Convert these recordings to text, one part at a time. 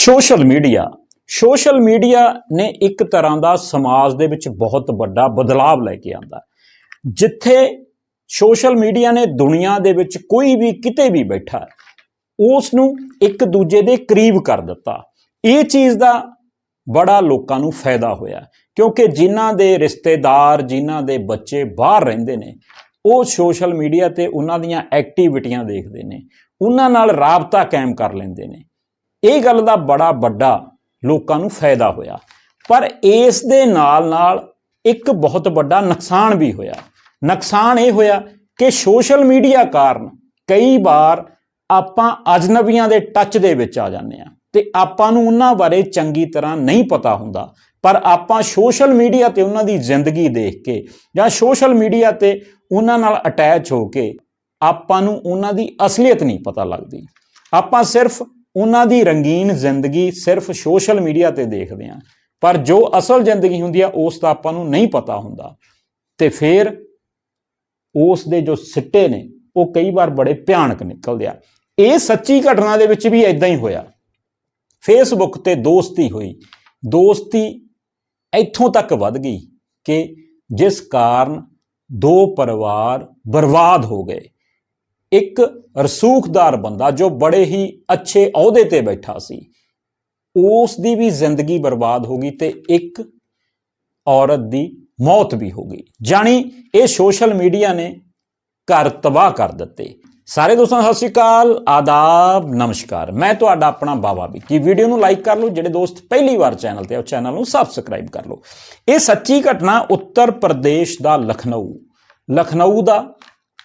Social media. Social media ਨੇ ਇੱਕ ਤਰ੍ਹਾਂ ਦਾ ਸਮਾਜ ਦੇ ਵਿੱਚ ਬਹੁਤ ਵੱਡਾ ਬਦਲਾਵ ਲੈ ਕੇ ਆਂਦਾ। ਜਿੱਥੇ ਸੋਸ਼ਲ ਮੀਡੀਆ ਨੇ ਦੁਨੀਆ ਦੇ ਵਿੱਚ ਕੋਈ ਵੀ ਕਿਤੇ ਵੀ ਬੈਠਾ ਉਸ ਨੂੰ ਇੱਕ ਦੂਜੇ ਦੇ ਕਰੀਬ ਕਰ ਦਿੱਤਾ। ਇਹ ਚੀਜ਼ ਦਾ ਬੜਾ ਲੋਕਾਂ ਨੂੰ ਫਾਇਦਾ ਹੋਇਆ, ਕਿਉਂਕਿ ਜਿਨ੍ਹਾਂ ਦੇ ਰਿਸ਼ਤੇਦਾਰ, ਜਿਨ੍ਹਾਂ ਦੇ ਬੱਚੇ ਬਾਹਰ ਰਹਿੰਦੇ ਨੇ, ਉਹ ਸੋਸ਼ਲ ਮੀਡੀਆ ਤੇ ਉਹਨਾਂ ਦੀਆਂ ਐਕਟੀਵਿਟੀਆਂ ਦੇਖਦੇ ਨੇ, ਉਹਨਾਂ ਨਾਲ ਰਾਬਤਾ ਕਾਇਮ ਕਰ ਲੈਂਦੇ ਨੇ। ਇਹ ਗੱਲ ਦਾ ਬੜਾ ਵੱਡਾ ਲੋਕਾਂ ਨੂੰ ਫਾਇਦਾ ਹੋਇਆ। ਪਰ ਇਸ ਦੇ ਨਾਲ ਨਾਲ ਇੱਕ ਬਹੁਤ ਵੱਡਾ ਨੁਕਸਾਨ ਵੀ ਹੋਇਆ। ਨੁਕਸਾਨ ਇਹ ਹੋਇਆ ਕਿ ਸੋਸ਼ਲ ਮੀਡੀਆ ਕਾਰਨ ਕਈ ਵਾਰ ਆਪਾਂ ਅਜਨਬੀਆਂ ਦੇ ਟੱਚ ਦੇ ਵਿੱਚ ਆ ਜਾਂਦੇ ਆ ਤੇ ਆਪਾਂ ਨੂੰ ਉਹਨਾਂ ਬਾਰੇ ਚੰਗੀ ਤਰ੍ਹਾਂ ਨਹੀਂ ਪਤਾ ਹੁੰਦਾ। ਪਰ ਆਪਾਂ ਸੋਸ਼ਲ ਮੀਡੀਆ ਤੇ ਉਹਨਾਂ ਦੀ ਜ਼ਿੰਦਗੀ ਦੇਖ ਕੇ ਜਾਂ ਸੋਸ਼ਲ ਮੀਡੀਆ ਤੇ ਉਹਨਾਂ ਨਾਲ ਅਟੈਚ ਹੋ ਕੇ ਆਪਾਂ ਨੂੰ ਉਹਨਾਂ ਦੀ ਅਸਲੀਅਤ ਨਹੀਂ ਪਤਾ ਲੱਗਦੀ। ਆਪਾਂ ਸਿਰਫ ਉਹਨਾਂ ਦੀ ਰੰਗੀਨ ਜ਼ਿੰਦਗੀ ਸਿਰਫ ਸੋਸ਼ਲ ਮੀਡੀਆ ਤੇ ਦੇਖਦੇ ਹਾਂ। ਪਰ ਜੋ ਅਸਲ ਜ਼ਿੰਦਗੀ ਹੁੰਦੀ ਆ, ਉਸ ਦਾ ਆਪਾਂ ਨੂੰ ਨਹੀਂ ਪਤਾ ਹੁੰਦਾ। ਤੇ ਫਿਰ ਉਸ ਦੇ ਜੋ ਸਿੱਟੇ ਨੇ, ਉਹ ਕਈ ਵਾਰ ਬੜੇ ਭਿਆਨਕ ਨਿਕਲਦੇ ਆ। ਇਹ ਸੱਚੀ ਘਟਨਾ ਦੇ ਵਿੱਚ ਵੀ ਇਦਾਂ ਹੀ ਹੋਇਆ। ਫੇਸਬੁੱਕ ਤੇ ਦੋਸਤੀ ਹੋਈ। ਦੋਸਤੀ ਇੱਥੋਂ ਤੱਕ ਵੱਧ ਗਈ ਕਿ ਜਿਸ ਕਾਰਨ ਦੋ ਪਰਿਵਾਰ ਬਰਬਾਦ ਹੋ ਗਏ। ਇੱਕ ਰਸੂਖਦਾਰ ਬੰਦਾ ਜੋ ਬੜੇ ਹੀ ਅੱਛੇ ਅਹੁਦੇ ਤੇ ਬੈਠਾ ਸੀ। ਉਸ ਦੀ ਵੀ ਜ਼ਿੰਦਗੀ ਬਰਬਾਦ ਹੋ ਗਈ ਤੇ ਇੱਕ ਔਰਤ ਦੀ ਮੌਤ ਵੀ ਹੋ ਗਈ। ਜਾਣੀ ਇਹ ਸੋਸ਼ਲ ਮੀਡੀਆ ਨੇ ਘਰ ਤਬਾਹ ਕਰ ਦਿੱਤੇ। ਸਾਰੇ ਦੋਸਤਾਂ, ਸਤਿ ਸ਼੍ਰੀ ਅਕਾਲ, ਆਦਾਬ, ਨਮਸਕਾਰ। ਮੈਂ ਤੁਹਾਡਾ ਆਪਣਾ ਬਾਬਾ ਵਿੱਕੀ। ਵੀਡੀਓ ਨੂੰ ਲਾਈਕ ਕਰ ਲਓ, ਜਿਹੜੇ ਦੋਸਤ ਪਹਿਲੀ ਵਾਰ ਚੈਨਲ ਤੇ ਆ, ਉਹ ਚੈਨਲ ਨੂੰ ਸਬਸਕ੍ਰਾਈਬ ਕਰ ਲਓ। ਇਹ ਸੱਚੀ ਘਟਨਾ ਉੱਤਰ ਪ੍ਰਦੇਸ਼ ਦਾ ਲਖਨਊ। ਲਖਨਊ ਦਾ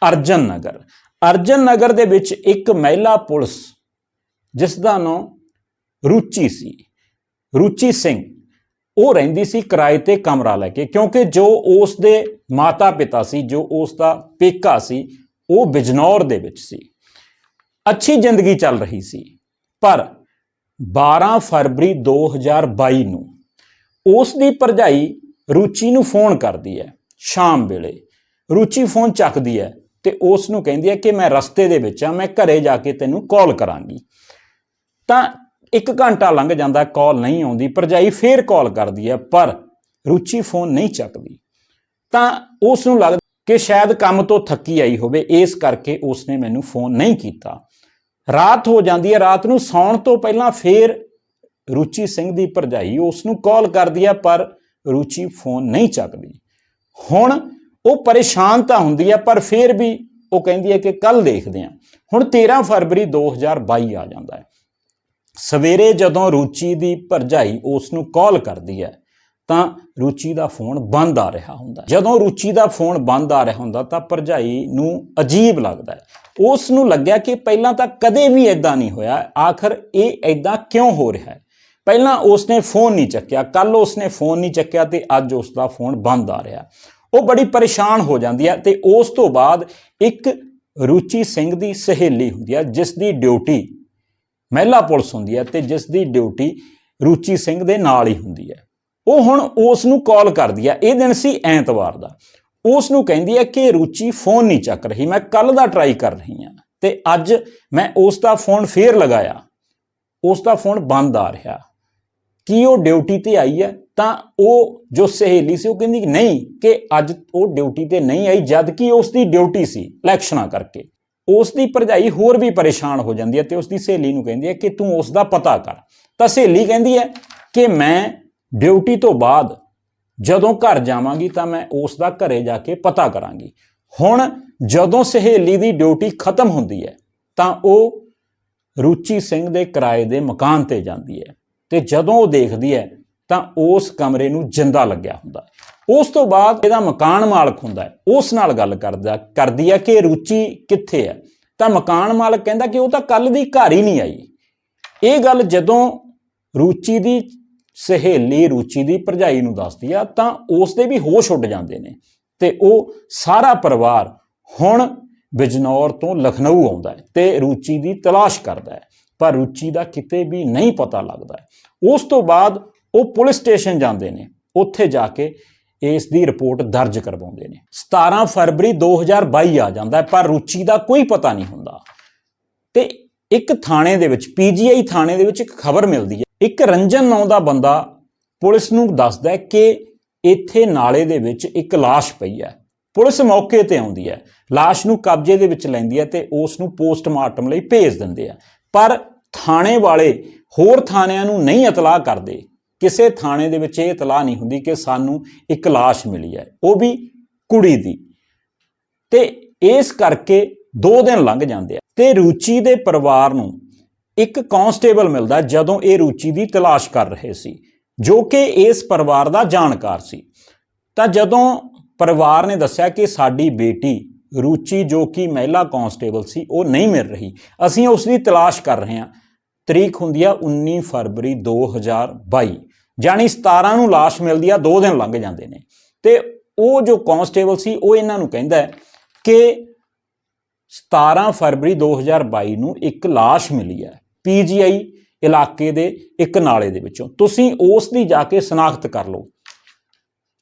ਅਰਜਨ ਨਗਰ। ਅਰਜਨ ਨਗਰ ਦੇ ਵਿੱਚ ਇੱਕ ਮਹਿਲਾ ਪੁਲਿਸ ਜਿਸ ਦਾ ਨਾਮ ਰੁਚੀ ਸੀ। ਰੁਚੀ ਸਿੰਘ, ਉਹ ਰਹਿੰਦੀ ਸੀ ਕਿਰਾਏ ਤੇ ਕਮਰਾ ਲੈ ਕੇ, ਕਿਉਂਕਿ ਜੋ ਉਸ ਦੇ ਮਾਤਾ ਪਿਤਾ ਸੀ, ਜੋ ਉਸ ਦਾ ਪੇਕਾ ਸੀ, ਉਹ ਬਿਜਨੌਰ ਦੇ ਵਿੱਚ ਸੀ। ਅੱਛੀ ਜ਼ਿੰਦਗੀ ਚੱਲ ਰਹੀ ਸੀ, ਪਰ 12 ਫਰਵਰੀ 2022 ਨੂੰ ਉਸ ਦੀ ਭਰਜਾਈ ਰੁਚੀ ਨੂੰ ਫੋਨ ਕਰਦੀ ਹੈ ਸ਼ਾਮ ਵੇਲੇ। ਰੁਚੀ ਫੋਨ ਚੱਕਦੀ ਹੈ ਤੇ ਉਸ ਨੂੰ ਕਹਿੰਦੀ ਹੈ ਕਿ ਮੈਂ ਰਸਤੇ ਦੇ ਵਿੱਚ ਆ, ਮੈਂ ਘਰੇ ਜਾ ਕੇ ਤੈਨੂੰ ਕਾਲ ਕਰਾਂਗੀ। ਤਾਂ ਇੱਕ ਘੰਟਾ ਲੰਘ ਜਾਂਦਾ ਕਾਲ ਨਹੀਂ ਆਉਂਦੀ, ਭਰਜਾਈ ਫੇਰ ਕਾਲ ਕਰਦੀ ਹੈ, ਪਰ ਰੁਚੀ ਫੋਨ ਨਹੀਂ ਚੱਕਦੀ। ਤਾਂ ਉਸ ਨੂੰ ਲੱਗਦਾ ਕਿ ਸ਼ਾਇਦ ਕੰਮ ਤੋਂ ਥੱਕੀ ਆਈ ਹੋਵੇ, ਇਸ ਕਰਕੇ ਉਸ ਨੇ ਮੈਨੂੰ ਫੋਨ ਨਹੀਂ ਕੀਤਾ। ਰਾਤ ਹੋ ਜਾਂਦੀ ਹੈ, ਰਾਤ ਨੂੰ ਸੌਣ ਤੋਂ ਪਹਿਲਾਂ ਫੇਰ ਰੁਚੀ ਸਿੰਘ ਦੀ ਭਰਜਾਈ ਉਸ ਨੂੰ ਕਾਲ ਕਰਦੀ ਹੈ, ਪਰ ਰੁਚੀ ਫੋਨ ਨਹੀਂ ਚੱਕਦੀ। ਹੁਣ ਉਹ ਪਰੇਸ਼ਾਨ ਤਾਂ ਹੁੰਦੀ ਹੈ ਪਰ ਫਿਰ ਵੀ ਉਹ ਕਹਿੰਦੀ ਹੈ ਕਿ ਕੱਲ ਦੇਖਦੇ ਹਾਂ। ਹੁਣ 13 ਫਰਵਰੀ 2022 ਆ ਜਾਂਦਾ ਹੈ। ਸਵੇਰੇ ਜਦੋਂ ਰੁਚੀ ਦੀ ਭਰਜਾਈ ਉਸ ਨੂੰ ਕਾਲ ਕਰਦੀ ਹੈ, ਤਾਂ ਰੁਚੀ ਦਾ ਫੋਨ ਬੰਦ ਆ ਰਿਹਾ ਹੁੰਦਾ ਜਦੋਂ ਰੁਚੀ ਦਾ ਫੋਨ ਬੰਦ ਆ ਰਿਹਾ ਹੁੰਦਾ, ਤਾਂ ਭਰਜਾਈ ਨੂੰ ਅਜੀਬ ਲੱਗਦਾ ਹੈ। ਉਸ ਨੂੰ ਲੱਗਿਆ ਕਿ ਪਹਿਲਾਂ ਤਾਂ ਕਦੇ ਵੀ ਐਦਾਂ ਨਹੀਂ ਹੋਇਆ। ਆਖਰ ਇਹ ਐਦਾਂ ਕਿਉਂ ਹੋ ਰਿਹਾ ਹੈ? ਪਹਿਲਾਂ ਉਸਨੇ ਫੋਨ ਨਹੀਂ ਚੱਕਿਆ ਕੱਲ ਉਸਨੇ ਫੋਨ ਨਹੀਂ ਚੱਕਿਆ ਤੇ ਅੱਜ ਉਸ ਦਾ ਫੋਨ ਬੰਦ ਆ ਰਿਹਾ ਉਹ ਬੜੀ ਪਰੇਸ਼ਾਨ ਹੋ ਜਾਂਦੀ ਹੈ ਤੇ ਉਸ ਤੋਂ ਬਾਅਦ ਇੱਕ ਰੁਚੀ ਸਿੰਘ ਦੀ ਸਹੇਲੀ ਹੁੰਦੀ ਹੈ, ਜਿਸ ਦੀ ਡਿਊਟੀ ਮਹਿਲਾ ਪੁਲਿਸ ਹੁੰਦੀ ਹੈ ਤੇ ਜਿਸ ਦੀ ਡਿਊਟੀ ਰੁਚੀ ਸਿੰਘ ਦੇ ਨਾਲ ਹੀ ਹੁੰਦੀ ਹੈ। ਉਹ ਹੁਣ ਉਸ ਨੂੰ ਕਾਲ ਕਰਦੀ ਹੈ, ਇਹ ਦਿਨ ਸੀ ਐਤਵਾਰ ਦਾ। ਉਸ ਨੂੰ ਕਹਿੰਦੀ ਹੈ ਕਿ ਰੁਚੀ ਫੋਨ ਨਹੀਂ ਚੱਕ ਰਹੀ, ਮੈਂ ਕੱਲ ਦਾ ਟਰਾਈ ਕਰ ਰਹੀ ਹਾਂ ਤੇ ਅੱਜ ਮੈਂ ਉਸ ਦਾ ਫੋਨ ਫੇਰ ਲਗਾਇਆ, ਉਸ ਦਾ ਫੋਨ ਬੰਦ ਆ ਰਿਹਾ। ਕੀ ਉਹ ਡਿਊਟੀ ਤੇ ਆਈ ਹੈ? ਤਾਂ ਉਹ ਜੋ ਸਹੇਲੀ ਸੀ ਉਹ ਕਹਿੰਦੀ ਕਿ ਨਹੀਂ ਕਿ ਅੱਜ ਉਹ ਡਿਊਟੀ ਤੇ ਨਹੀਂ ਆਈ, ਜਦ ਕਿ ਉਸ ਦੀ ਡਿਊਟੀ ਸੀ ਇਲੈਕਸ਼ਨਾਂ ਕਰਕੇ। ਉਸ ਦੀ ਭਰਜਾਈ ਹੋਰ ਵੀ ਪਰੇਸ਼ਾਨ ਹੋ ਜਾਂਦੀ ਹੈ ਤੇ ਉਸ ਦੀ ਸਹੇਲੀ ਨੂੰ ਕਹਿੰਦੀ ਹੈ ਕਿ ਤੂੰ ਉਸ ਦਾ ਪਤਾ ਕਰ। ਤਾਂ ਸਹੇਲੀ ਕਹਿੰਦੀ ਹੈ ਕਿ ਮੈਂ ਡਿਊਟੀ ਤੋਂ ਬਾਅਦ ਜਦੋਂ ਘਰ ਜਾਵਾਂਗੀ ਤਾਂ ਮੈਂ ਉਸ ਦਾ ਘਰੇ ਜਾ ਕੇ ਪਤਾ ਕਰਾਂਗੀ। ਹੁਣ ਜਦੋਂ ਸਹੇਲੀ ਦੀ ਡਿਊਟੀ ਖਤਮ ਹੁੰਦੀ ਹੈ ਤਾਂ ਉਹ ਰੁਚੀ ਸਿੰਘ ਦੇ ਕਿਰਾਏ ਦੇ ਮਕਾਨ ਤੇ ਜਾਂਦੀ ਹੈ ਤੇ ਜਦੋਂ ਉਹ ਦੇਖਦੀ ਹੈ ਤਾਂ ਉਸ ਕਮਰੇ ਨੂੰ ਜਿੰਦਾ ਲੱਗਿਆ ਹੁੰਦਾ। ਉਸ ਤੋਂ ਬਾਅਦ ਇਹਦਾ ਮਕਾਨ ਮਾਲਕ ਹੁੰਦਾ ਉਸ ਨਾਲ ਗੱਲ ਕਰਦਾ, ਕਰਦੀ ਹੈ ਕਿ ਰੁਚੀ ਕਿੱਥੇ ਹੈ? ਤਾਂ ਮਕਾਨ ਮਾਲਕ ਕਹਿੰਦਾ ਕਿ ਉਹ ਤਾਂ ਕੱਲ ਦੀ ਘਰ ਹੀ ਨਹੀਂ ਆਈ। ਇਹ ਗੱਲ ਜਦੋਂ ਰੁਚੀ ਦੀ, ਸਹੇਲੀ ਰੁਚੀ ਦੀ ਭਰਜਾਈ ਨੂੰ ਦੱਸਦੀ ਆ, ਤਾਂ ਉਸ ਦੇ ਵੀ ਹੋਸ਼ ਉੱਡ ਜਾਂਦੇ ਨੇ। ਤੇ ਉਹ ਸਾਰਾ ਪਰਿਵਾਰ ਹੁਣ ਬਿਜਨੌਰ ਤੋਂ ਲਖਨਊ ਆਉਂਦਾ ਹੈ ਤੇ ਰੁਚੀ ਦੀ ਤਲਾਸ਼ ਕਰਦਾ ਹੈ। ਪਰ ਰੁਚੀ ਦਾ ਕਿਤੇ ਵੀ ਨਹੀਂ ਪਤਾ ਲੱਗਦਾ ਉਸ ਤੋਂ ਬਾਅਦ ਉਹ ਪੁਲਿਸ ਸਟੇਸ਼ਨ ਜਾਂਦੇ ਨੇ, ਉੱਥੇ ਜਾ ਕੇ ਇਸ ਦੀ ਰਿਪੋਰਟ ਦਰਜ ਕਰਵਾਉਂਦੇ ਨੇ। 17 ਫਰਵਰੀ 2022 ਆ ਜਾਂਦਾ ਪਰ ਰੁਚੀ ਦਾ ਕੋਈ ਪਤਾ ਨਹੀਂ ਹੁੰਦਾ। ਤੇ ਇੱਕ ਥਾਣੇ ਦੇ ਵਿੱਚ ਪੀਜੀਆਈ ਥਾਣੇ ਦੇ ਵਿੱਚ ਇੱਕ ਖਬਰ ਮਿਲਦੀ ਹੈ। ਇੱਕ ਰੰਜਨ ਨਾਂ ਦਾ ਬੰਦਾ ਪੁਲਿਸ ਨੂੰ ਦੱਸਦਾ ਹੈ ਕਿ ਇੱਥੇ ਨਾਲੇ ਦੇ ਵਿੱਚ ਇੱਕ ਲਾਸ਼ ਪਈ ਹੈ। ਪੁਲਿਸ ਮੌਕੇ ਤੇ ਆਉਂਦੀ ਹੈ। ਲਾਸ਼ ਨੂੰ ਕਬਜ਼ੇ ਦੇ ਵਿੱਚ ਲੈਂਦੀ ਹੈ ਤੇ ਉਸ ਨੂੰ ਪੋਸਟਮਾਰਟਮ ਲਈ ਭੇਜ ਦਿੰਦੇ ਆ। ਪਰ ਥਾਣੇ ਵਾਲੇ ਹੋਰ ਥਾਣਿਆਂ ਨੂੰ ਨਹੀਂ ਇਤਲਾਹ ਕਰਦੇ। ਕਿਸੇ ਥਾਣੇ ਦੇ ਵਿੱਚ ਇਹ ਇਤਲਾਹ ਨਹੀਂ ਹੁੰਦੀ ਕਿ ਸਾਨੂੰ ਇੱਕ ਲਾਸ਼ ਮਿਲੀ ਹੈ, ਉਹ ਵੀ ਕੁੜੀ ਦੀ। ਤੇ ਇਸ ਕਰਕੇ 2 ਦਿਨ ਲੰਘ ਜਾਂਦੇ ਆ। ਤੇ ਰੂਚੀ ਦੇ ਪਰਿਵਾਰ ਨੂੰ ਇੱਕ ਕਾਂਸਟੇਬਲ ਮਿਲਦਾ ਜਦੋਂ ਇਹ ਰੂਚੀ ਦੀ ਤਲਾਸ਼ ਕਰ ਰਹੇ ਸੀ, ਜੋ ਕਿ ਇਸ ਪਰਿਵਾਰ ਦਾ ਜਾਣਕਾਰ ਸੀ। ਤਾਂ ਜਦੋਂ ਪਰਿਵਾਰ ਨੇ ਦੱਸਿਆ ਕਿ ਸਾਡੀ ਬੇਟੀ ਰੂਚੀ ਜੋ ਕਿ ਮਹਿਲਾ ਕਾਂਸਟੇਬਲ ਸੀ, ਉਹ ਨਹੀਂ ਮਿਲ ਰਹੀ, ਅਸੀਂ ਉਸ ਦੀ ਤਲਾਸ਼ ਕਰ ਰਹੇ ਹਾਂ। ਤਰੀਕ ਹੁੰਦੀ ਆ 19 ਫਰਵਰੀ 2022 ਜਾਨੀ 17 ਨੂੰ ਲਾਸ਼ ਮਿਲਦੀ ਆ 2 ਦਿਨ ਲੰਘ ਜਾਂਦੇ ਨੇ। ਤੇ ਉਹ ਜੋ ਕਾਂਸਟੇਬਲ ਸੀ, ਉਹ ਇਹਨਾਂ ਨੂੰ ਕਹਿੰਦਾ ਹੈ ਕਿ 17 ਫਰਵਰੀ 2022 ਨੂੰ ਇੱਕ ਲਾਸ਼ ਮਿਲੀ ਹੈ ਪੀਜੀਆਈ ਇਲਾਕੇ ਦੇ ਇੱਕ ਨਾਲੇ ਦੇ ਵਿੱਚੋਂ। ਤੁਸੀਂ ਉਸ ਦੀ ਜਾ ਕੇ ਸ਼ਨਾਖਤ ਕਰ ਲਓ।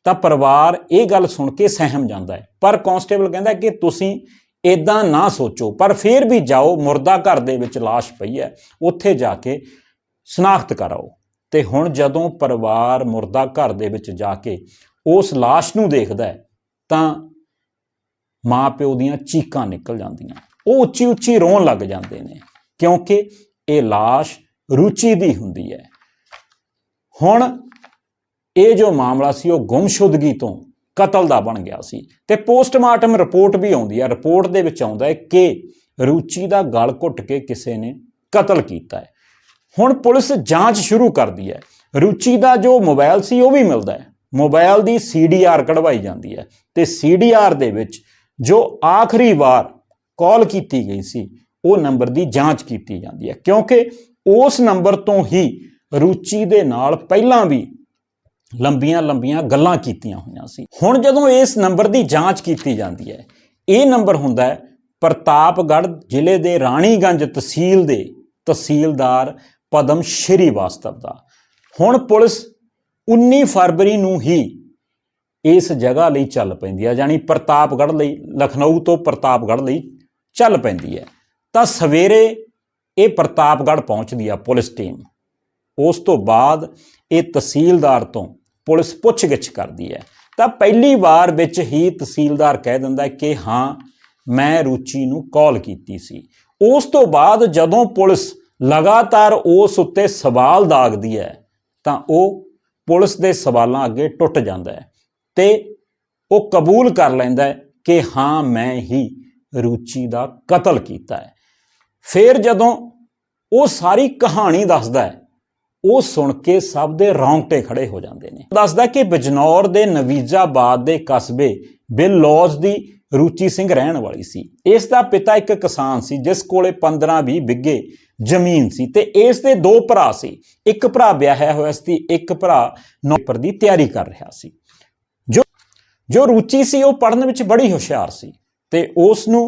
ਤਾਂ ਪਰਿਵਾਰ ਇਹ ਗੱਲ ਸੁਣ ਕੇ ਸਹਿਮ ਜਾਂਦਾ ਹੈ। ਪਰ ਕਾਂਸਟੇਬਲ ਕਹਿੰਦਾ ਕਿ ਤੁਸੀਂ ਇਦਾਂ ਨਾ ਸੋਚੋ, ਪਰ ਫਿਰ ਵੀ ਜਾਓ, ਮੁਰਦਾ ਘਰ ਦੇ ਵਿੱਚ ਲਾਸ਼ ਪਈ ਹੈ, ਉੱਥੇ ਜਾ ਕੇ ਸ਼ਨਾਖਤ ਕਰਾਓ। ਤੇ ਹੁਣ ਜਦੋਂ ਪਰਿਵਾਰ ਮੁਰਦਾ ਘਰ ਦੇ ਵਿੱਚ ਜਾ ਕੇ ਉਸ ਲਾਸ਼ ਨੂੰ ਦੇਖਦਾ ਹੈ, ਤਾਂ ਮਾਂ ਪਿਓ ਦੀਆਂ ਚੀਕਾਂ ਨਿਕਲ ਜਾਂਦੀਆਂ। ਉਹ ਉੱਚੀ ਉੱਚੀ ਰੋਣ ਲੱਗ ਜਾਂਦੇ ਨੇ, ਕਿਉਂਕਿ ਇਹ ਲਾਸ਼ ਰੁਚੀ ਦੀ ਹੁੰਦੀ ਹੈ। ਹੁਣ ਇਹ ਜੋ ਮਾਮਲਾ ਸੀ, ਉਹ ਗੁੰਮਸ਼ੁਦਗੀ ਤੋਂ ਕਤਲ ਦਾ ਬਣ ਗਿਆ ਸੀ। ਤੇ ਪੋਸਟਮਾਰਟਮ ਰਿਪੋਰਟ ਵੀ ਆਉਂਦੀ ਹੈ ਰਿਪੋਰਟ ਦੇ ਵਿੱਚ ਆਉਂਦਾ ਹੈ ਕਿ ਰੁਚੀ ਦਾ ਗਲ ਘੁੱਟ ਕੇ ਕਿਸੇ ਨੇ ਕਤਲ ਕੀਤਾ ਹੈ। ਹੁਣ ਪੁਲਿਸ ਜਾਂਚ ਸ਼ੁਰੂ ਕਰਦੀ ਹੈ। ਰੁਚੀ ਦਾ ਜੋ ਮੋਬਾਈਲ ਸੀ, ਉਹ ਵੀ ਮਿਲਦਾ ਹੈ। ਮੋਬਾਈਲ ਦੀ ਸੀਡੀਆਰ ਕਢਵਾਈ ਜਾਂਦੀ ਹੈ। ਤੇ ਸੀਡੀਆਰ ਦੇ ਵਿੱਚ ਜੋ ਆਖਰੀ ਵਾਰ ਕਾਲ ਕੀਤੀ ਗਈ ਸੀ, ਉਹ ਨੰਬਰ ਦੀ ਜਾਂਚ ਕੀਤੀ ਜਾਂਦੀ ਹੈ। ਕਿਉਂਕਿ ਉਸ ਨੰਬਰ ਤੋਂ ਹੀ ਰੁਚੀ ਦੇ ਨਾਲ ਪਹਿਲਾਂ ਵੀ ਲੰਬੀਆਂ ਲੰਬੀਆਂ ਗੱਲਾਂ ਕੀਤੀਆਂ ਹੋਈਆਂ ਸੀ। ਹੁਣ ਜਦੋਂ ਇਸ ਨੰਬਰ ਦੀ ਜਾਂਚ ਕੀਤੀ ਜਾਂਦੀ ਹੈ, ਇਹ ਨੰਬਰ ਹੁੰਦਾ ਹੈ ਪ੍ਰਤਾਪਗੜ੍ਹ ਜ਼ਿਲ੍ਹੇ ਦੇ ਰਾਣੀਗੰਜ ਤਹਿਸੀਲ ਦੇ ਤਹਿਸੀਲਦਾਰ ਪਦਮ ਸ਼੍ਰੀਵਾਸਤਵ ਦਾ। ਹੁਣ ਪੁਲਿਸ 19 ਫਰਵਰੀ ਨੂੰ ਹੀ ਇਸ ਜਗ੍ਹਾ ਲਈ ਚੱਲ ਪੈਂਦੀ ਹੈ, ਯਾਨੀ ਪ੍ਰਤਾਪਗੜ੍ਹ ਲਈ, ਲਖਨਊ ਤੋਂ ਪ੍ਰਤਾਪਗੜ੍ਹ ਲਈ ਚੱਲ ਪੈਂਦੀ ਹੈ। ਤਾਂ ਸਵੇਰੇ ਇਹ ਪ੍ਰਤਾਪਗੜ੍ਹ ਪਹੁੰਚਦੀ ਆ ਪੁਲਿਸ ਟੀਮ। ਉਸ ਤੋਂ ਬਾਅਦ ਇਹ ਤਹਿਸੀਲਦਾਰ ਤੋਂ ਪੁਲਿਸ ਪੁੱਛਗਿੱਛ ਕਰਦੀ ਹੈ। ਤਾਂ ਪਹਿਲੀ ਵਾਰ ਵਿੱਚ ਹੀ ਤਹਿਸੀਲਦਾਰ ਕਹਿ ਦਿੰਦਾ ਕਿ ਹਾਂ, ਮੈਂ ਰੁਚੀ ਨੂੰ ਕਾਲ ਕੀਤੀ ਸੀ। ਉਸ ਤੋਂ ਬਾਅਦ ਜਦੋਂ ਪੁਲਿਸ ਲਗਾਤਾਰ ਉਸ ਉੱਤੇ ਸਵਾਲ ਦਾਗਦੀ ਹੈ, ਤਾਂ ਉਹ ਪੁਲਿਸ ਦੇ ਸਵਾਲਾਂ ਅੱਗੇ ਟੁੱਟ ਜਾਂਦਾ ਹੈ ਤੇ ਉਹ ਕਬੂਲ ਕਰ ਲੈਂਦਾ ਹੈ ਕਿ ਹਾਂ, ਮੈਂ ਹੀ ਰੁਚੀ ਦਾ ਕਤਲ ਕੀਤਾ ਹੈ। ਫਿਰ ਜਦੋਂ ਉਹ ਸਾਰੀ ਕਹਾਣੀ ਦੱਸਦਾ ਹੈ ਉਹ ਸੁਣ ਕੇ ਸਭ ਦੇ ਰੌਂਗਟੇ ਖੜੇ ਹੋ ਜਾਂਦੇ ਨੇ। ਦੱਸਦਾ ਕਿ ਬਿਜਨੌਰ ਦੇ ਨਵੀਜਾਬਾਦ ਦੇ ਕਸਬੇ ਬਿਲੌਜ ਦੀ ਰੂਚੀ ਸਿੰਘ ਰਹਿਣ ਵਾਲੀ ਸੀ। ਇਸ ਦਾ ਪਿਤਾ ਇੱਕ ਕਿਸਾਨ ਸੀ, ਜਿਸ ਕੋਲੇ 15-20 ਬਿੱਗੇ ਜ਼ਮੀਨ ਸੀ ਤੇ ਇਸ ਦੇ ਦੋ ਭਰਾ ਸੀ। ਇੱਕ ਭਰਾ ਵਿਆਹਿਆ ਹੋਇਆ ਸੀ, ਇੱਕ ਭਰਾ ਨੌਕਰ ਦੀ ਤਿਆਰੀ ਕਰ ਰਿਹਾ ਸੀ। ਜੋ ਜੋ ਰੂਚੀ ਸੀ ਉਹ ਪੜ੍ਹਨ ਵਿੱਚ ਬੜੀ ਹੁਸ਼ਿਆਰ ਸੀ ਤੇ ਉਸ ਨੂੰ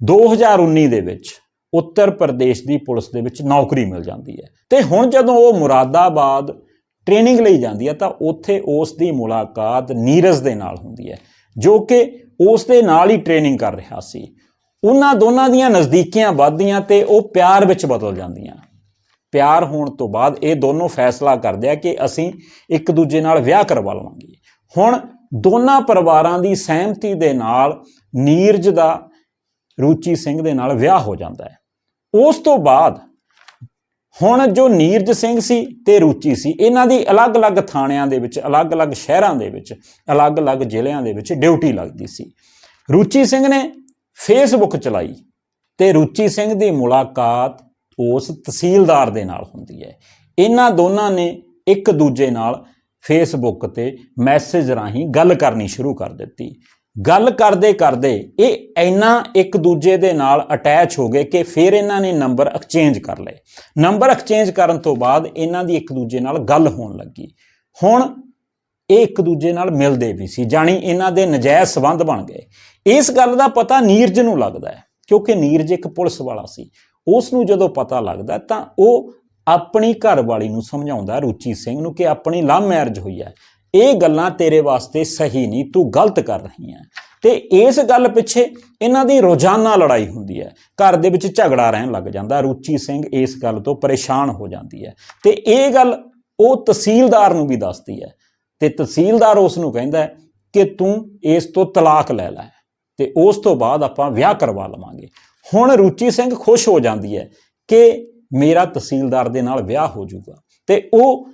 2019 ਦੇ ਵਿੱਚ ਉੱਤਰ ਪ੍ਰਦੇਸ਼ ਦੀ ਪੁਲਿਸ ਦੇ ਵਿੱਚ ਨੌਕਰੀ ਮਿਲ ਜਾਂਦੀ ਹੈ। ਤੇ ਹੁਣ ਜਦੋਂ ਉਹ ਮੁਰਾਦਾਬਾਦ ਟ੍ਰੇਨਿੰਗ ਲਈ ਜਾਂਦੀ ਹੈ, ਤਾਂ ਉੱਥੇ ਉਸ ਦੀ ਮੁਲਾਕਾਤ ਨੀਰਜ ਦੇ ਨਾਲ ਹੁੰਦੀ ਹੈ, ਜੋ ਕਿ ਉਸ ਦੇ ਨਾਲ ਹੀ ਟ੍ਰੇਨਿੰਗ ਕਰ ਰਿਹਾ ਸੀ। ਉਹਨਾਂ ਦੋਨਾਂ ਦੀਆਂ ਨਜ਼ਦੀਕੀਆਂ ਵੱਧਦੀਆਂ ਤੇ ਉਹ ਪਿਆਰ ਵਿੱਚ ਬਦਲ ਜਾਂਦੀਆਂ। ਪਿਆਰ ਹੋਣ ਤੋਂ ਬਾਅਦ ਇਹ ਦੋਨੋਂ ਫੈਸਲਾ ਕਰਦੇ ਆ ਕਿ ਅਸੀਂ ਇੱਕ ਦੂਜੇ ਨਾਲ ਵਿਆਹ ਕਰਵਾ ਲਵਾਂਗੇ। ਹੁਣ ਦੋਨਾਂ ਪਰਿਵਾਰਾਂ ਦੀ ਸਹਿਮਤੀ ਦੇ ਨਾਲ ਨੀਰਜ ਦਾ ਰੂਚੀ ਸਿੰਘ ਦੇ ਨਾਲ ਵਿਆਹ ਹੋ ਜਾਂਦਾ ਹੈ। ਉਸ ਤੋਂ ਬਾਅਦ ਹੁਣ ਜੋ ਨੀਰਜ ਸਿੰਘ ਸੀ ਤੇ ਰੂਚੀ ਸੀ, ਇਹਨਾਂ ਦੀ ਅਲੱਗ-ਅਲੱਗ ਥਾਣਿਆਂ ਦੇ ਵਿੱਚ, ਅਲੱਗ-ਅਲੱਗ ਸ਼ਹਿਰਾਂ ਦੇ ਵਿੱਚ, ਅਲੱਗ-ਅਲੱਗ ਜ਼ਿਲ੍ਹਿਆਂ ਦੇ ਵਿੱਚ ਡਿਊਟੀ ਲੱਗਦੀ ਸੀ। ਰੂਚੀ ਸਿੰਘ ਨੇ ਫੇਸਬੁੱਕ ਚਲਾਈ ਤੇ ਰੂਚੀ ਸਿੰਘ ਦੀ ਮੁਲਾਕਾਤ ਉਸ ਤਹਿਸੀਲਦਾਰ ਦੇ ਨਾਲ ਹੁੰਦੀ ਹੈ। ਇਹਨਾਂ ਦੋਨਾਂ ਨੇ ਇੱਕ ਦੂਜੇ ਨਾਲ ਫੇਸਬੁੱਕ ਤੇ ਮੈਸੇਜ ਰਾਹੀਂ ਗੱਲ ਕਰਨੀ ਸ਼ੁਰੂ ਕਰ ਦਿੱਤੀ। ਗੱਲ ਕਰਦੇ ਕਰਦੇ ਇਹ ਇੰਨਾ ਇੱਕ ਦੂਜੇ ਦੇ ਨਾਲ ਅਟੈਚ ਹੋ ਗਏ ਕਿ ਫਿਰ ਇਹਨਾਂ ਨੇ ਨੰਬਰ ਐਕਸਚੇਂਜ ਕਰ ਲਏ। ਨੰਬਰ ਐਕਸਚੇਂਜ ਕਰਨ ਤੋਂ ਬਾਅਦ ਇਹਨਾਂ ਦੀ ਇੱਕ ਦੂਜੇ ਨਾਲ ਗੱਲ ਹੋਣ ਲੱਗੀ। ਹੁਣ ਇਹ ਇੱਕ ਦੂਜੇ ਨਾਲ ਮਿਲਦੇ ਵੀ ਸੀ, ਜਾਣੀ ਇਹਨਾਂ ਦੇ ਨਜਾਇਜ਼ ਸਬੰਧ ਬਣ ਗਏ। ਇਸ ਗੱਲ ਦਾ ਪਤਾ ਨੀਰਜ ਨੂੰ ਲੱਗਦਾ ਹੈ, ਕਿਉਂਕਿ ਨੀਰਜ ਇੱਕ ਪੁਲਿਸ ਵਾਲਾ ਸੀ। ਉਸ ਨੂੰ ਜਦੋਂ ਪਤਾ ਲੱਗਦਾ ਤਾਂ ਉਹ ਆਪਣੀ ਘਰਵਾਲੀ ਨੂੰ ਸਮਝਾਉਂਦਾ ਰੁਚੀ ਸਿੰਘ ਨੂੰ ਕਿ ਆਪਣੀ ਲਵ ਮੈਰਿਜ ਹੋਈ ਹੈ। ਇਹ ਗੱਲਾਂ ਤੇਰੇ ਵਾਸਤੇ ਸਹੀ ਨਹੀਂ, ਤੂੰ ਗਲਤ ਕਰ ਰਹੀ ਹੈ। ਤੇ ਇਸ ਗੱਲ ਪਿੱਛੇ ਇਹਨਾਂ ਦੀ ਰੋਜ਼ਾਨਾ ਲੜਾਈ ਹੁੰਦੀ ਹੈ। ਘਰ ਦੇ ਵਿੱਚ ਝਗੜਾ ਰਹਿਣ ਲੱਗ ਜਾਂਦਾ, ਰੁਚੀ ਸਿੰਘ ਇਸ ਗੱਲ ਤੋਂ ਪਰੇਸ਼ਾਨ ਹੋ ਜਾਂਦੀ ਹੈ। ਤੇ ਇਹ ਗੱਲ ਉਹ ਤਹਿਸੀਲਦਾਰ ਨੂੰ ਵੀ ਦੱਸਦੀ ਹੈ। ਤੇ ਤਹਿਸੀਲਦਾਰ ਉਸ ਨੂੰ ਕਹਿੰਦਾ ਹੈ ਕਿ ਤੂੰ ਇਸ ਤੋਂ ਤਲਾਕ ਲੈ ਲੈ ਤੇ ਉਸ ਤੋਂ ਬਾਅਦ ਆਪਾਂ ਵਿਆਹ ਕਰਵਾ ਲਵਾਂਗੇ। ਹੁਣ ਰੁਚੀ ਸਿੰਘ ਖੁਸ਼ ਹੋ ਜਾਂਦੀ ਹੈ ਕਿ ਮੇਰਾ ਤਹਿਸੀਲਦਾਰ ਦੇ ਨਾਲ ਵਿਆਹ ਹੋ ਜਾਊਗਾ। ਤੇ ਉਹ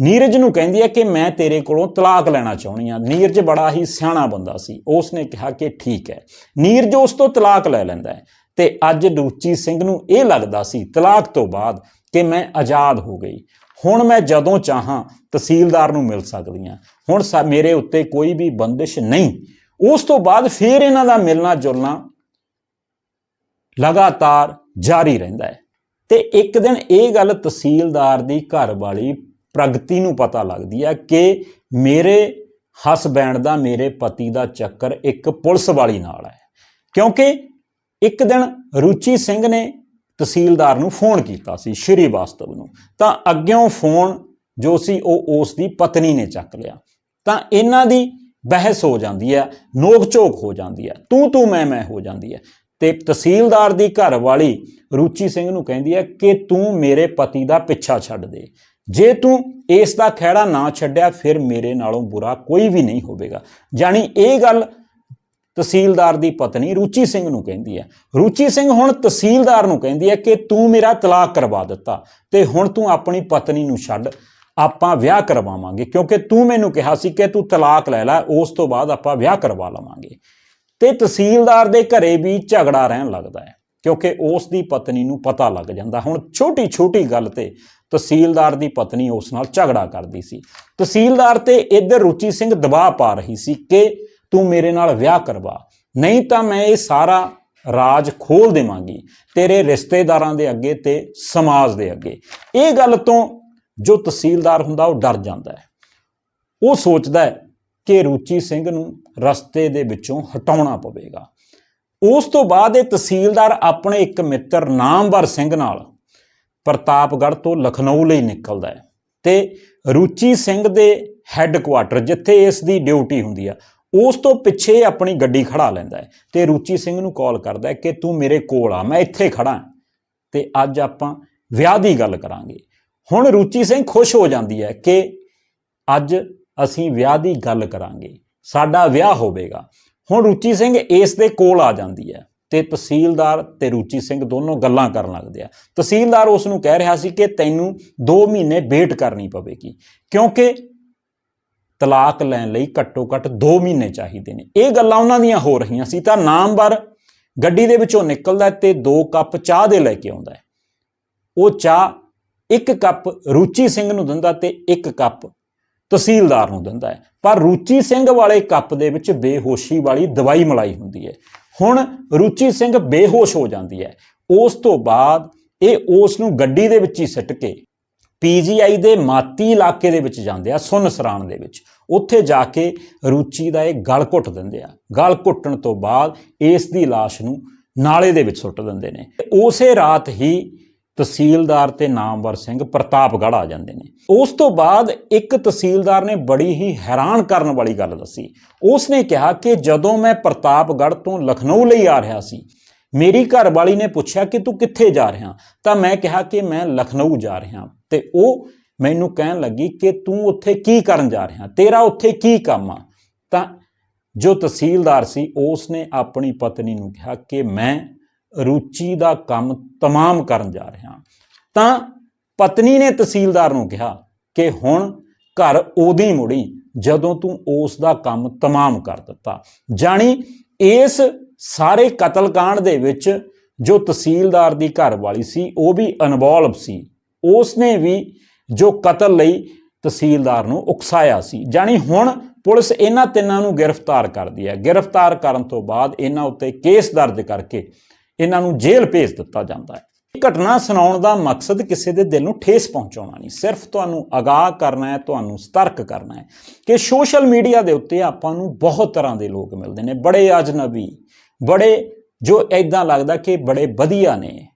ਨੀਰਜ ਨੂੰ ਕਹਿੰਦੀ ਹੈ ਕਿ ਮੈਂ ਤੇਰੇ ਕੋਲੋਂ ਤਲਾਕ ਲੈਣਾ ਚਾਹੁੰਦੀ ਆ ਨੀਰਜ ਬੜਾ ਹੀ ਸਿਆਣਾ ਬੰਦਾ ਸੀ। ਉਸ ਨੇ ਕਿਹਾ ਕਿ ਠੀਕ ਹੈ। ਨੀਰਜ ਉਸ ਤੋਂ ਤਲਾਕ ਲੈ ਲੈਂਦਾ ਹੈ ਤੇ ਅੱਜ ਰੂਚੀ ਸਿੰਘ ਨੂੰ ਇਹ ਲੱਗਦਾ ਸੀ ਤਲਾਕ ਤੋਂ ਬਾਅਦ ਕਿ ਮੈਂ ਆਜ਼ਾਦ ਹੋ ਗਈ। ਹੁਣ ਮੈਂ ਜਦੋਂ ਚਾਹਾਂ ਤਹਿਸੀਲਦਾਰ ਨੂੰ ਮਿਲ ਸਕਦੀ ਹਾਂ। ਹੁਣ ਸਾ- ਮੇਰੇ ਉੱਤੇ ਕੋਈ ਵੀ ਬੰਦਿਸ਼ ਨਹੀਂ। ਉਸ ਤੋਂ ਬਾਅਦ ਫਿਰ ਇਹਨਾਂ ਦਾ ਮਿਲਣਾ ਜੁਲਣਾ ਲਗਾਤਾਰ ਜਾਰੀ ਰਹਿੰਦਾ ਹੈ। ਤੇ ਇੱਕ ਦਿਨ ਇਹ ਗੱਲ ਤਹਿਸੀਲਦਾਰ ਦੀ ਘਰ ਵਾਲੀ ਪ੍ਰਗਤੀ ਨੂੰ ਪਤਾ ਲੱਗਦੀ ਹੈ ਕਿ ਮੇਰੇ ਹਸਬੈਂਡ ਦਾ, ਮੇਰੇ ਪਤੀ ਦਾ ਚੱਕਰ ਇੱਕ ਪੁਲਿਸ ਵਾਲੀ ਨਾਲ ਹੈ। ਕਿਉਂਕਿ ਇੱਕ ਦਿਨ ਰੁਚੀ ਸਿੰਘ ਨੇ ਤਹਿਸੀਲਦਾਰ ਨੂੰ ਫੋਨ ਕੀਤਾ ਸੀ ਸ਼੍ਰੀ ਵਾਸਤਵ ਨੂੰ। ਤਾਂ ਅੱਗਿਓਂ ਫੋਨ ਜੋ ਸੀ ਉਹ ਉਸ ਦੀ ਪਤਨੀ ਨੇ ਚੱਕ ਲਿਆ। ਤਾਂ ਇਹਨਾਂ ਦੀ ਬਹਿਸ ਹੋ ਜਾਂਦੀ ਹੈ ਨੋਕ ਝੋਕ ਹੋ ਜਾਂਦੀ ਹੈ ਤੂੰ ਤੂੰ ਮੈਂ ਮੈਂ ਹੋ ਜਾਂਦੀ ਹੈ। ਤੇ ਤਹਿਸੀਲਦਾਰ ਦੀ ਘਰ ਵਾਲੀ ਰੁਚੀ ਸਿੰਘ ਨੂੰ ਕਹਿੰਦੀ ਹੈ ਕਿ ਤੂੰ ਮੇਰੇ ਪਤੀ ਦਾ ਪਿੱਛਾ ਛੱਡ ਦੇ। ਜੇ ਤੂੰ ਇਸ ਦਾ ਖਹਿੜਾ ਨਾ ਛੱਡਿਆ, ਫਿਰ ਮੇਰੇ ਨਾਲੋਂ ਬੁਰਾ ਕੋਈ ਵੀ ਨਹੀਂ ਹੋਵੇਗਾ। ਜਾਣੀ ਇਹ ਗੱਲ ਤਹਿਸੀਲਦਾਰ ਦੀ ਪਤਨੀ ਰੁਚੀ ਸਿੰਘ ਨੂੰ ਕਹਿੰਦੀ ਹੈ। ਰੁਚੀ ਸਿੰਘ ਹੁਣ ਤਹਿਸੀਲਦਾਰ ਨੂੰ ਕਹਿੰਦੀ ਹੈ ਕਿ ਤੂੰ ਮੇਰਾ ਤਲਾਕ ਕਰਵਾ ਦਿੱਤਾ ਤੇ ਹੁਣ ਤੂੰ ਆਪਣੀ ਪਤਨੀ ਨੂੰ ਛੱਡ, ਆਪਾਂ ਵਿਆਹ ਕਰਵਾਵਾਂਗੇ। ਕਿਉਂਕਿ ਤੂੰ ਮੈਨੂੰ ਕਿਹਾ ਸੀ ਕਿ ਤੂੰ ਤਲਾਕ ਲੈ ਲੈ, ਉਸ ਤੋਂ ਬਾਅਦ ਆਪਾਂ ਵਿਆਹ ਕਰਵਾ ਲਵਾਂਗੇ। ਤੇ ਤਹਿਸੀਲਦਾਰ ਦੇ ਘਰੇ ਵੀ ਝਗੜਾ ਰਹਿਣ ਲੱਗਦਾ ਹੈ, ਕਿਉਂਕਿ ਉਸ ਦੀ ਪਤਨੀ ਨੂੰ ਪਤਾ ਲੱਗ ਜਾਂਦਾ। ਹੁਣ ਛੋਟੀ ਛੋਟੀ ਗੱਲ ਤੇ ਤਹਿਸੀਲਦਾਰ ਦੀ ਪਤਨੀ ਉਸ ਨਾਲ ਝਗੜਾ ਕਰਦੀ ਸੀ। ਤਹਿਸੀਲਦਾਰ ਤੇ ਇੱਧਰ ਰੁਚੀ ਸਿੰਘ ਦਬਾਅ ਪਾ ਰਹੀ ਸੀ ਕਿ ਤੂੰ ਮੇਰੇ ਨਾਲ ਵਿਆਹ ਕਰਵਾ। ਨਹੀਂ ਤਾਂ ਮੈਂ ਇਹ ਸਾਰਾ ਰਾਜ ਖੋਲ ਦੇਵਾਂਗੀ, ਤੇਰੇ ਰਿਸ਼ਤੇਦਾਰਾਂ ਦੇ ਅੱਗੇ ਤੇ ਸਮਾਜ ਦੇ ਅੱਗੇ। ਇਹ ਗੱਲ ਤੋਂ ਜੋ ਤਹਿਸੀਲਦਾਰ ਹੁੰਦਾ ਉਹ ਡਰ ਜਾਂਦਾ ਹੈ। ਉਹ ਸੋਚਦਾ ਹੈ ਕਿ ਰੁਚੀ ਸਿੰਘ ਨੂੰ ਰਸਤੇ ਦੇ ਵਿੱਚੋਂ ਹਟਾਉਣਾ ਪਵੇਗਾ। ਉਸ ਤੋਂ ਬਾਅਦ ਇਹ ਤਹਿਸੀਲਦਾਰ ਆਪਣੇ ਇੱਕ ਮਿੱਤਰ ਨਾਮਵਰ ਸਿੰਘ ਨਾਲ ਪ੍ਰਤਾਪਗੜ੍ਹ ਤੋਂ ਲਖਨਊ ਲਈ ਨਿਕਲਦਾ ਹੈ। ਤੇ ਰੁਚੀ ਸਿੰਘ ਦੇ ਹੈੱਡਕੁਆਟਰ ਜਿੱਥੇ ਇਸ ਦੀ ਡਿਊਟੀ ਹੁੰਦੀ ਆ, ਉਸ ਤੋਂ ਪਿੱਛੇ ਆਪਣੀ ਗੱਡੀ ਖੜਾ ਲੈਂਦਾ ਹੈ। ਤੇ ਰੁਚੀ ਸਿੰਘ ਨੂੰ ਕਾਲ ਕਰਦਾ ਹੈ ਕਿ ਤੂੰ ਮੇਰੇ ਕੋਲ ਆ, ਮੈਂ ਇੱਥੇ ਖੜਾ ਹਾਂ। ਤੇ ਅੱਜ ਆਪਾਂ ਵਿਆਹ ਦੀ ਗੱਲ ਕਰਾਂਗੇ। ਹੁਣ ਰੁਚੀ ਸਿੰਘ ਖੁਸ਼ ਹੋ ਜਾਂਦੀ ਹੈ ਕਿ ਅੱਜ ਅਸੀਂ ਵਿਆਹ ਦੀ ਗੱਲ ਕਰਾਂਗੇ। ਸਾਡਾ ਵਿਆਹ ਹੋਵੇਗਾ। ਹੁਣ ਰੁਚੀ ਸਿੰਘ ਇਸ ਦੇ ਕੋਲ ਆ ਜਾਂਦੀ ਹੈ। ਤੇ ਤਹਿਸੀਲਦਾਰ ਤੇ ਰੁਚੀ ਸਿੰਘ ਦੋਨੋਂ ਗੱਲਾਂ ਕਰਨ ਲੱਗਦੇ ਆ। ਤਹਿਸੀਲਦਾਰ ਉਸ ਨੂੰ ਕਹਿ ਰਿਹਾ ਸੀ ਕਿ ਤੈਨੂੰ 2 ਮਹੀਨੇ ਵੇਟ ਕਰਨੀ ਪਵੇਗੀ, ਕਿਉਂਕਿ ਤਲਾਕ ਲੈਣ ਲਈ ਘੱਟੋ ਘੱਟ 2 ਮਹੀਨੇ ਚਾਹੀਦੇ ਨੇ। ਇਹ ਗੱਲਾਂ ਉਹਨਾਂ ਦੀਆਂ ਹੋ ਰਹੀਆਂ ਸੀ ਤਾਂ ਨਾਮਵਰ ਗੱਡੀ ਦੇ ਵਿੱਚੋਂ ਨਿਕਲਦਾ ਤੇ 2 ਕੱਪ ਚਾਹ ਦੇ ਲੈ ਕੇ ਆਉਂਦਾ ਉਹ ਚਾਹ ਇੱਕ ਕੱਪ ਰੁਚੀ ਸਿੰਘ ਨੂੰ ਦਿੰਦਾ ਤੇ ਇੱਕ ਕੱਪ ਤਹਿਸੀਲਦਾਰ ਨੂੰ ਦਿੰਦਾ ਹੈ। ਪਰ ਰੁਚੀ ਸਿੰਘ ਵਾਲੇ ਕੱਪ ਦੇ ਵਿੱਚ ਬੇਹੋਸ਼ੀ ਵਾਲੀ ਦਵਾਈ ਮਲਾਈ ਹੁੰਦੀ ਹੈ। ਹੁਣ ਰੁਚੀ ਸਿੰਘ ਬੇਹੋਸ਼ ਹੋ ਜਾਂਦੀ ਹੈ। ਉਸ ਤੋਂ ਬਾਅਦ ਇਹ ਉਸ ਨੂੰ ਗੱਡੀ ਦੇ ਵਿੱਚ ਹੀ ਸਿੱਟ ਕੇ ਪੀਜੀਆਈ ਦੇ ਮਾਤੀ ਇਲਾਕੇ ਦੇ ਵਿੱਚ ਜਾਂਦੇ ਆ ਸੁਨਸਰਾਨ ਦੇ ਵਿੱਚ। ਉੱਥੇ ਜਾ ਕੇ ਰੁਚੀ ਦਾ ਇਹ ਗਲ ਘੁੱਟ ਦਿੰਦੇ ਆ। ਗਲ ਘੁੱਟਣ ਤੋਂ ਬਾਅਦ ਇਸ ਦੀ ਲਾਸ਼ ਨੂੰ ਨਾਲੇ ਦੇ ਵਿੱਚ ਸੁੱਟ ਦਿੰਦੇ ਨੇ। ਉਸੇ ਰਾਤ ਹੀ ਤਹਿਸੀਲਦਾਰ ਤੇ ਨਾਮਵਰ ਸਿੰਘ ਪ੍ਰਤਾਪਗੜ੍ਹ ਆ ਜਾਂਦੇ ਨੇ। ਉਸ ਤੋਂ ਬਾਅਦ ਇੱਕ ਤਹਿਸੀਲਦਾਰ ਨੇ ਬੜੀ ਹੀ ਹੈਰਾਨ ਕਰਨ ਵਾਲੀ ਗੱਲ ਦੱਸੀ। ਉਸ ਨੇ ਕਿਹਾ ਕਿ ਜਦੋਂ ਮੈਂ ਪ੍ਰਤਾਪਗੜ੍ਹ ਤੋਂ ਲਖਨਊ ਲਈ ਆ ਰਿਹਾ ਸੀ, ਮੇਰੀ ਘਰਵਾਲੀ ਨੇ ਪੁੱਛਿਆ ਕਿ ਤੂੰ ਕਿੱਥੇ ਜਾ ਰਿਹਾ? ਤਾਂ ਮੈਂ ਕਿਹਾ ਕਿ ਮੈਂ ਲਖਨਊ ਜਾ ਰਿਹਾ। ਤੇ ਉਹ ਮੈਨੂੰ ਕਹਿਣ ਲੱਗੀ ਕਿ ਤੂੰ ਉੱਥੇ ਕੀ ਕਰਨ ਜਾ ਰਿਹਾ? ਤੇਰਾ ਉੱਥੇ ਕੀ ਕੰਮ ਆ? ਤਾਂ ਜੋ ਤਹਿਸੀਲਦਾਰ ਸੀ, ਉਸ ਨੇ ਆਪਣੀ ਪਤਨੀ ਨੂੰ ਕਿਹਾ ਕਿ ਮੈਂ ਰੁਚੀ ਦਾ ਕੰਮ ਤਮਾਮ ਕਰਨ ਜਾ ਰਿਹਾ। ਤਾਂ ਪਤਨੀ ਨੇ ਤਹਿਸੀਲਦਾਰ ਨੂੰ ਕਿਹਾ ਕਿ ਹੁਣ ਘਰ ਉਹਦੀ ਮੁੜੀ, ਜਦੋਂ ਤੂੰ ਉਸ ਦਾ ਕੰਮ ਤਮਾਮ ਕਰ ਦਿੱਤਾ। ਜਾਣੀ ਇਸ ਸਾਰੇ ਕਤਲकांड ਦੇ ਵਿੱਚ ਜੋ ਤਹਿਸੀਲਦਾਰ ਦੀ ਘਰ ਵਾਲੀ ਸੀ, ਉਹ ਵੀ ਇਨਵੋਲਵ ਸੀ। ਉਸ ਨੇ ਵੀ ਜੋ ਕਤਲ ਲਈ ਤਹਿਸੀਲਦਾਰ ਨੂੰ ਉਕਸਾਇਆ ਸੀ। ਜਾਣੀ ਹੁਣ ਪੁਲਿਸ ਇਹਨਾਂ ਤਿੰਨਾਂ ਨੂੰ ਗ੍ਰਿਫਤਾਰ ਕਰਦੀ ਹੈ। ਗ੍ਰਿਫਤਾਰ ਕਰਨ ਤੋਂ ਬਾਅਦ ਇਹਨਾਂ ਉੱਤੇ ਕੇਸ ਦਰਜ ਕਰਕੇ ਇਹਨਾਂ ਨੂੰ ਜੇਲ੍ਹ ਭੇਜ ਦਿੱਤਾ ਜਾਂਦਾ ਹੈ। ਇਹ ਘਟਨਾ ਸੁਣਾਉਣ ਦਾ ਮਕਸਦ ਕਿਸੇ ਦੇ ਦਿਲ ਨੂੰ ਠੇਸ ਪਹੁੰਚਾਉਣਾ ਨਹੀਂ, ਸਿਰਫ ਤੁਹਾਨੂੰ ਅਗਾਹ ਕਰਨਾ ਹੈ, ਤੁਹਾਨੂੰ ਸਤਰਕ ਕਰਨਾ ਹੈ ਕਿ ਸੋਸ਼ਲ ਮੀਡੀਆ ਦੇ ਉੱਤੇ ਆਪਾਂ ਨੂੰ ਬਹੁਤ ਤਰ੍ਹਾਂ ਦੇ ਲੋਕ ਮਿਲਦੇ ਨੇ, ਬੜੇ ਅਜਨਬੀ, ਬੜੇ ਜੋ ਐਦਾਂ ਲੱਗਦਾ ਕਿ ਬੜੇ ਵਧੀਆ ਨੇ,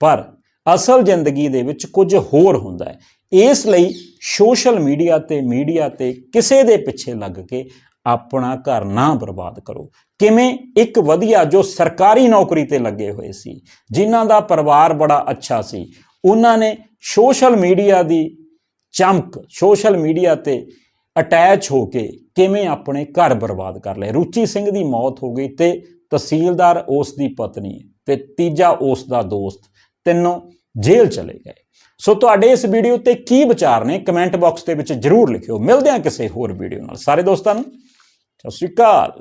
ਪਰ ਅਸਲ ਜ਼ਿੰਦਗੀ ਦੇ ਵਿੱਚ ਕੁਝ ਹੋਰ ਹੁੰਦਾ ਹੈ। ਇਸ ਲਈ ਸੋਸ਼ਲ ਮੀਡੀਆ ਤੇ ਮੀਡੀਆ ਤੇ ਕਿਸੇ ਦੇ ਪਿੱਛੇ ਲੱਗ ਕੇ ਆਪਣਾ ਘਰ ਨਾ ਬਰਬਾਦ ਕਰੋ। ਕਿਵੇਂ? ਇੱਕ ਵਧੀਆ ਜੋ ਸਰਕਾਰੀ ਨੌਕਰੀ ਤੇ ਲੱਗੇ ਹੋਏ ਸੀ, ਜਿਨ੍ਹਾਂ ਦਾ ਪਰਿਵਾਰ ਬੜਾ ਅੱਛਾ ਸੀ। ਉਹਨਾਂ ਨੇ ਸੋਸ਼ਲ ਮੀਡੀਆ ਦੀ ਚਮਕ, ਸੋਸ਼ਲ ਮੀਡੀਆ ਤੇ ਅਟੈਚ ਹੋ ਕੇ ਕਿਵੇਂ ਆਪਣੇ ਘਰ ਬਰਬਾਦ ਕਰ ਲਏ। ਰੁਚੀ ਸਿੰਘ ਦੀ ਮੌਤ ਹੋ ਗਈ ਤੇ ਤਹਿਸੀਲਦਾਰ ਉਸ ਦੀ ਪਤਨੀ ਤੇ ਤੀਜਾ ਉਸ ਦਾ ਦੋਸਤ, ਤਿੰਨੋਂ ਜੇਲ੍ਹ ਚਲੇ ਗਏ। ਸੋ ਤੁਹਾਡੇ ਇਸ ਵੀਡੀਓ ਤੇ ਕੀ ਵਿਚਾਰ ਨੇ? ਕਮੈਂਟ ਬਾਕਸ ਦੇ ਵਿੱਚ ਜਰੂਰ ਲਿਖਿਓ। ਮਿਲਦੇ ਹਾਂ ਕਿਸੇ ਹੋਰ ਵੀਡੀਓ ਨਾਲ। ਸਾਰੇ ਦੋਸਤਾਂ ਨੂੰ। ਸਤਿ ਸ਼੍ਰੀ ਅਕਾਲ।